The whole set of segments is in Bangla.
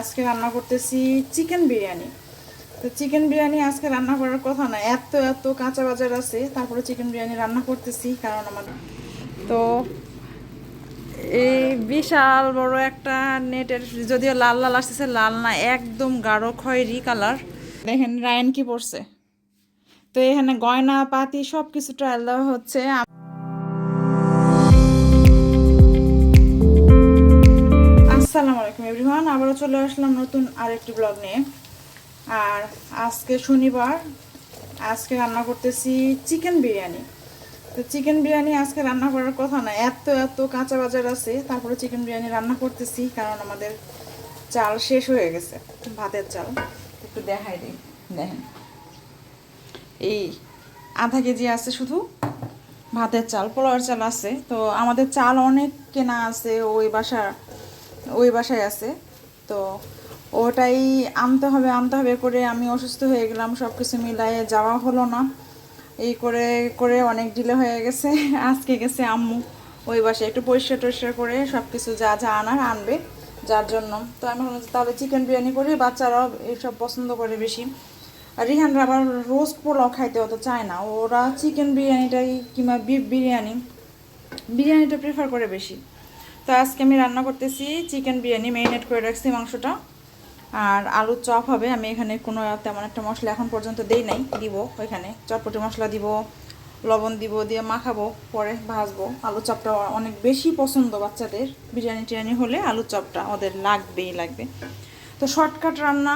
আজকে রান্না করতেছি চিকেন বিরিয়ানি। তো চিকেন বিরিয়ানি আজকে রান্না করার কথা না, এত এত কাঁচা বাজার আছে, তারপরে চিকেন বিরিয়ানি রান্না করতেছি কারণ আমার তো এই বিশাল বড় একটা নেটের যদিও লাল লাল আসতেছে, লাল না, একদম গাঢ় খয়েরি কালার। দেখেন রায়ন কি পড়ছে তো এখানে গয়না, পাতি সব কিছু ট্রায়াল দেওয়া হচ্ছে। আলাইকুম এভরিওয়ান, আবারও চলে আসলাম নতুন আরেকটি ব্লগ নিয়ে। আর আজকে শনিবার, আজকে রান্না করতেছি চিকেন বিরিয়ানি। তো চিকেন বিরিয়ানি আজকে রান্না করার কথা না, এত এত কাঁচা বাজার আছে, তারপরে চিকেন বিরিয়ানি রান্না করতেছি, কারণ আমাদের চাল শেষ হয়ে গেছে, ভাতের চাল। একটু দেখাই দিই, দেখেন। এই আধা কেজি আছে শুধু, ভাতের চাল, পোলাওয়ার চাল আছে। তো আমাদের চাল অনেক কেনা আছে, ওই বাসা ওই বাসায় আছে। তো ওটাই আনতে হবে আনতে হবে করে আমি অসুস্থ হয়ে গেলাম সব কিছু মিলায়ে যাওয়া হলো না। এই করে করে অনেক ডিলে হয়ে গেছে, আজকে গেছে আম্মু। ওই বাসায় একটু পরিষ্কার টরিষ্কার করে সব কিছু যা যা আনার আনবে যার জন্য। তো আমি তাহলে চিকেন বিরিয়ানি করি, বাচ্চারাও এইসব পছন্দ করে বেশি। আর রিহানরা আবার রোস্ট পোলাও খাইতে অত চায় না। ওরা চিকেন বিরিয়ানিটাই কিংবা বিফ বিরিয়ানি, বিরিয়ানিটা প্রেফার করে বেশি। তো আজকে আমি রান্না করতেছি চিকেন বিরিয়ানি মেরিনেট করে রাখছি মাংসটা। আর আলুর চপ হবে, আমি এখানে কোনো তেমন একটা মশলা এখন পর্যন্ত দেই নাই, দিব ওইখানে চটপটি মশলা দিব, লবণ দিব, দিয়ে মাখাবো, পরে ভাজবো। আলু চপটা অনেক বেশি পছন্দ বাচ্চাদের। বিরিয়ানি টিরিয়ানি হলে আলু চপটা ওদের লাগবেই লাগবে। তো শর্টকাট রান্না,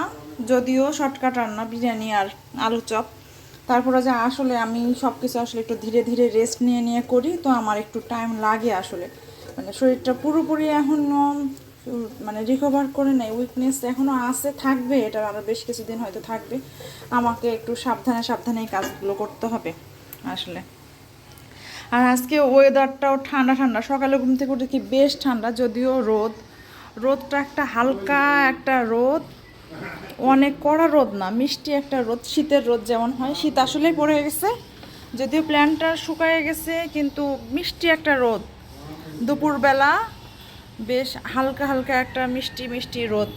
যদিও শর্টকাট রান্না, বিরিয়ানি আর আলু চপ। তারপরে যে আসলে আমি সব কিছু আসলে একটু ধীরে ধীরে রেস্ট নিয়ে নিয়ে করি, তো আমার একটু টাইম লাগে আসলে। মানে শরীরটা পুরোপুরি এখনও মানে রিকভার করে নেই উইকনেস এখনও আছে, থাকবে এটা আরও বেশ কিছুদিন হয়তো থাকবে। আমাকে একটু সাবধানে সাবধানে এই কাজগুলো করতে হবে, আসলে। আর আজকে ওয়েদারটাও ঠান্ডা ঠান্ডা। সকালে ঘুম থেকে উঠে কি বেশ ঠান্ডা, যদিও রোদ। রোদটা একটা হালকা একটা রোদ, অনেক কড়া রোদ না, মিষ্টি একটা রোদ, শীতের রোদ যেমন হয়। শীত আসলেই পড়ে গেছে, যদিও প্ল্যানটা শুকায় গেছে, কিন্তু মিষ্টি একটা রোদ। দুপুরবেলা বেশ হালকা হালকা একটা মিষ্টি মিষ্টি রোদ।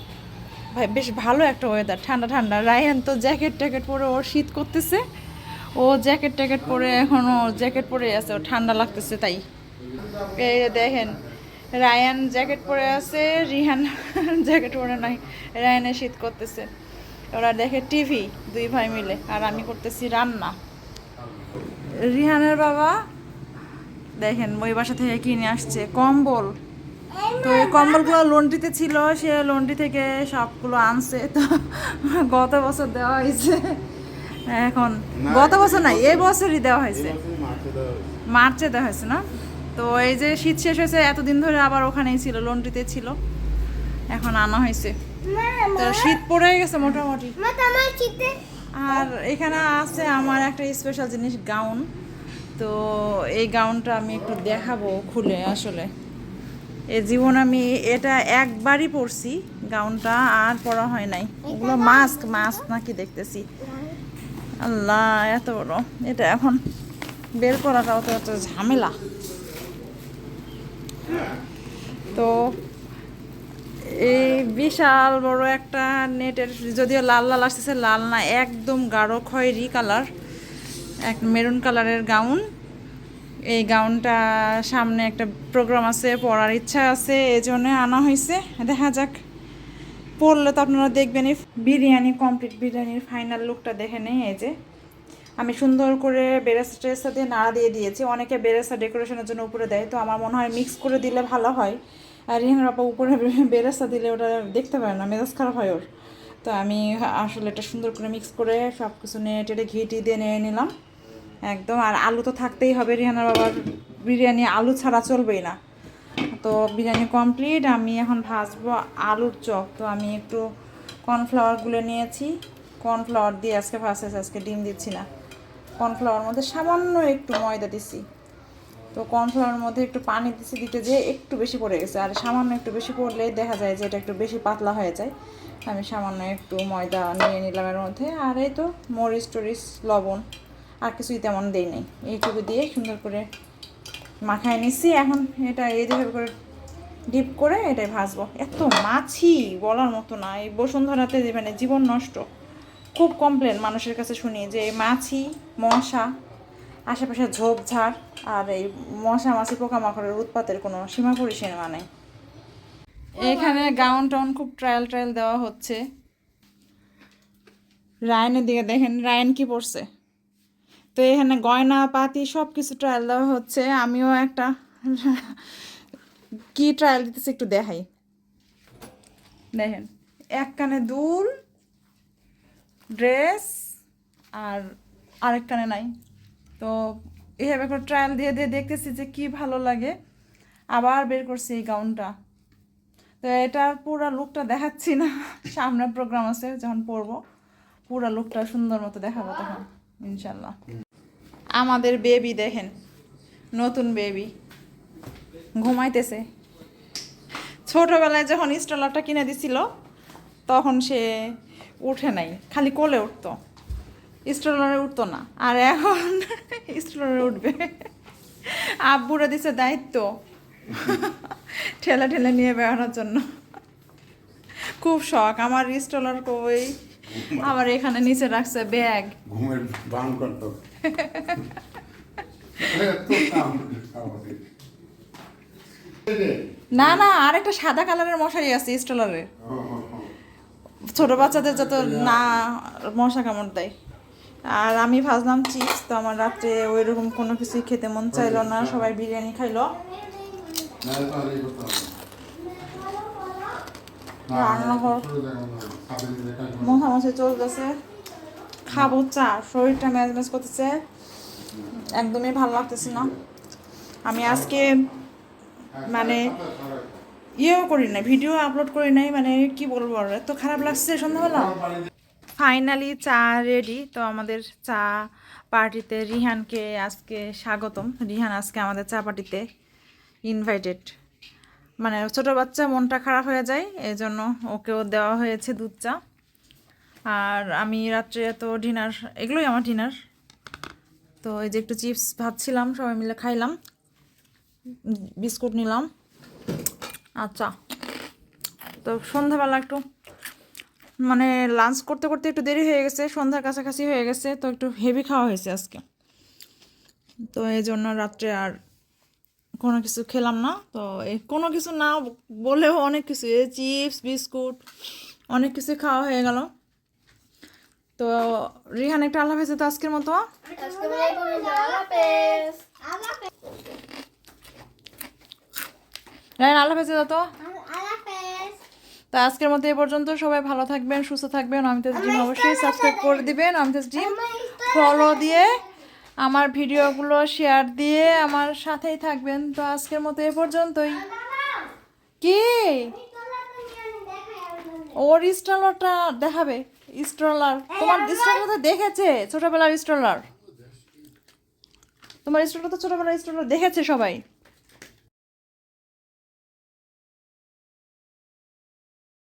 ভাই, বেশ ভালো একটা ওয়েদার ঠান্ডা ঠান্ডা। রায়ান তো জ্যাকেট ট্যাকেট পরে ওর শীত করতেছে। ও জ্যাকেট ট্যাকেট পরে এখনও জ্যাকেট পরে আছে, ও ঠান্ডা লাগতেছে তাই। দেখেন, রায়ান জ্যাকেট পরে আছে, রিহান জ্যাকেট পরে নাই, রায়ানের শীত করতেছে। ওরা দেখে টিভি দুই ভাই মিলে, আর আমি করতেছি রান্না। রিহানের বাবা দেখেন ওই বাসা থেকে কিনে আসছে? কম্বল। তো এই কম্বলগুলো লন্ড্রিতে ছিল সে লন্ড্রি থেকে সবগুলো আনছে। তো গত বছর দেওয়া হয়েছে। এখন গত বছর নাই এই বছরই দেওয়া হয়েছে। মার্চে দেওয়া হয়েছে। না? তো এই যে শীত শেষ হয়েছে এতদিন ধরে আবার ওখানেই ছিল লন্ড্রিতে ছিল। এখন আনা হয়েছে। তো শীত পড়ে গেছে মোটামুটি। আর এখানে আছে আমার একটা স্পেশাল জিনিস গাউন তো এই গাউনটা আমি একটু দেখাবো খুলে আসলে। এ জীবন আমি এটা একবারই পরছি গাউনটা, আর পরা হয় নাই। ওগুলো মাস্ক মাস্ক নাকি দেখতেছি। আল্লাহ, এত বড়। এটা এখন বের করাটাও তো একটা ঝামেলা। তো এই বিশাল বড় একটা নেটের, যদিও লাল লাল আসতেছে, লাল না, একদম গাঢ় খয়েরি কালার। এক মেরুন কালারের গাউন। এই গাউনটা সামনে একটা প্রোগ্রাম আছে, পড়ার ইচ্ছা আছে এই জন্য আনা হয়েছে দেখা যাক। পড়লে তো আপনারা দেখবেনই বিরিয়ানি কমপ্লিট বিরিয়ানির ফাইনাল লুকটা দেখে নেই, এই যে। আমি সুন্দর করে বেরেস্তা টেরেস্তা দিয়ে নাড়া দিয়ে দিয়েছি। অনেকে বেরেস্তা ডেকোরেশনের জন্য উপরে দেয়, তো আমার মনে হয় মিক্স করে দিলে ভালো হয়। আর রিহান আপা উপরে বেরেস্তা দিলে ওটা দেখতে পারে না, মেজাজ খারাপ হয় ওর। তো আমি আসলে এটা সুন্দর করে মিক্স করে সব কিছু নিয়ে টেটে ঘি দিয়ে নিয়ে নিলাম। একদম, আর আলু তো থাকতেই হবে রিহানার বাবার। বিরিয়ানি, আলু ছাড়া চলবেই না। তো বিরিয়ানি কমপ্লিট আমি এখন ভাজবো আলুর চপ। তো আমি একটু কর্নফ্লাওয়ার গুলে নিয়েছি। কর্নফ্লাওয়ার দিয়ে আজকে ভাজতেছি আজকে ডিম দিচ্ছি না। কর্নফ্লাওয়ার মধ্যে সামান্য একটু ময়দা দিছি। তো কর্নফ্লাওয়ার মধ্যে একটু পানি দিছি, দিতে যে একটু বেশি পড়ে গেছে। আর সামান্য একটু বেশি পড়লে দেখা যায় যে এটা একটু বেশি পাতলা হয়ে যায়। আমি সামান্য একটু ময়দা নিয়ে নিলাম এর মধ্যে। আর এই তো মরিচ টরিচ লবণ। আর কিছুই তেমন দেই নাই। এইটুকু দিয়ে সুন্দর করে মাখায় নিচ্ছি এখন এটা এই যেভাবে করে ডিপ করে এটাই ভাজবো। এত মাছি বলার মতো না। এই বসুন্ধরাতে মানে জীবন নষ্ট। খুব কমপ্লেন মানুষের কাছে শুনি যে মাছি মশা আশেপাশে ঝোপঝাড় আর এই মশা মাছি পোকামাকড়ের উৎপাতের কোনো সীমা পরিসীমা নেই। এখানে গাউন টাউন খুব ট্রায়াল ট্রায়াল দেওয়া হচ্ছে। রায়নের দিকে দেখেন রায়ন কি পড়ছে তো এখানে গয়না, পাতি সব কিছু ট্রায়াল দেওয়া হচ্ছে। আমিও একটা কি ট্রায়াল দিতেছে একটু দেখাই। দেখেন, এক কানে দুল ড্রেস আর আরেক কানে নাই। তো এভাবে করে ট্রায়াল দিয়ে দিয়ে দেখতেছি যে কি ভালো লাগে। আবার বের করছি এই গাউনটা তো এটার পুরো লুকটা দেখাচ্ছি না। সামনে প্রোগ্রাম আছে, যখন পরবো, পুরো লুকটা সুন্দর মতো দেখাবো তখন। ইনশাল্লাহ। আমাদের বেবি দেখেন, নতুন বেবি ঘুমাইতেছে। ছোটবেলায় যখন স্ট্রলারটা কিনে দিছিল, তখন সে উঠে নাই, খালি কোলে উঠতো। স্ট্রলারে উঠতো না, আর এখন স্ট্রলারে উঠবে। আব্বুরা দিছে দায়িত্ব ঠেলা ঠেলা নিয়ে বেড়ানোর জন্য। খুব শখ, আমার স্ট্রলার কই? আবার এখানে নিচে রাখছে ব্যাগ ঘুমের বান করতো না না আর একটা সাদা কালারের মশারি আছে ও। ছোট বাচ্চাদের যত না মশা কামড় দেয় আর আমি ভাজলাম চিপস তো আমার রাত্রে ওই রকম কোনো কিছুই খেতে মন চাইলো না সবাই বিরিয়ানি খাইলো না, তাহলে এই করতে হবে। না, রান্নাঘর। দিলে কাজ হবে। মশামশি চলতেছে। খাব চা শরীরটা ম্যাজ ম্যাজ করতেছে। একদমই ভালো লাগতেছে না। আমি আজকে মানে ইয়েও করি নাই ভিডিও আপলোড করি নাই মানে কি বলব আর এত খারাপ লাগছে সন্ধ্যাবেলা। ফাইনালি চা রেডি তো আমাদের চা পার্টিতে রিহানকে আজকে স্বাগতম। রিহান আজকে আমাদের চা পার্টিতে ইনভাইটেড মানে ছোট বাচ্চা মনটা খারাপ হয়ে যায় এই জন্য ওকেও দেওয়া হয়েছে দুধ চা। আর আমি রাত্রে তো ডিনার, এগুলোই আমার ডিনার। তো এই যে একটু চিপস ভাবছিলাম সবাই মিলে খাইলাম। বিস্কুট নিলাম আচ্ছা তো সন্ধ্যাবেলা একটু মানে লাঞ্চ করতে করতে একটু দেরি হয়ে গেছে, সন্ধ্যার কাছাকাছি হয়ে গেছে, তো একটু হেভি খাওয়া হয়েছে আজকে। তো এই জন্য রাত্রে আর কোনো কিছু খেলাম না। তো এই কোনো কিছু না বলেও অনেক কিছু এই চিপস বিস্কুট অনেক কিছু খাওয়া হয়ে গেল। তো রিহান একটা আল্লাহ হয়েছে তো আজকের মতো। আল্লাহ হাফেজ। তো? তো আজকের মতো এ পর্যন্ত সবাই ভালো থাকবেন সুস্থ থাকবেন। অমিতাজ ডিম অবশ্যই সাবস্ক্রাইব করে দিবেন। অমিতাজ ডিম ফলো দিয়ে আমার ভিডিওগুলো শেয়ার দিয়ে আমার সাথেই থাকবেন। তো আজকের মতো এ পর্যন্তই। কি? ওর স্ট্রলারটা দেখাবে। স্ট্রলার। তোমার স্ট্রলার তো দেখেছে? ছোটবেলার স্ট্রলার। তোমার স্ট্রলার তো ছোটবেলার স্ট্রলার দেখেছে সবাই।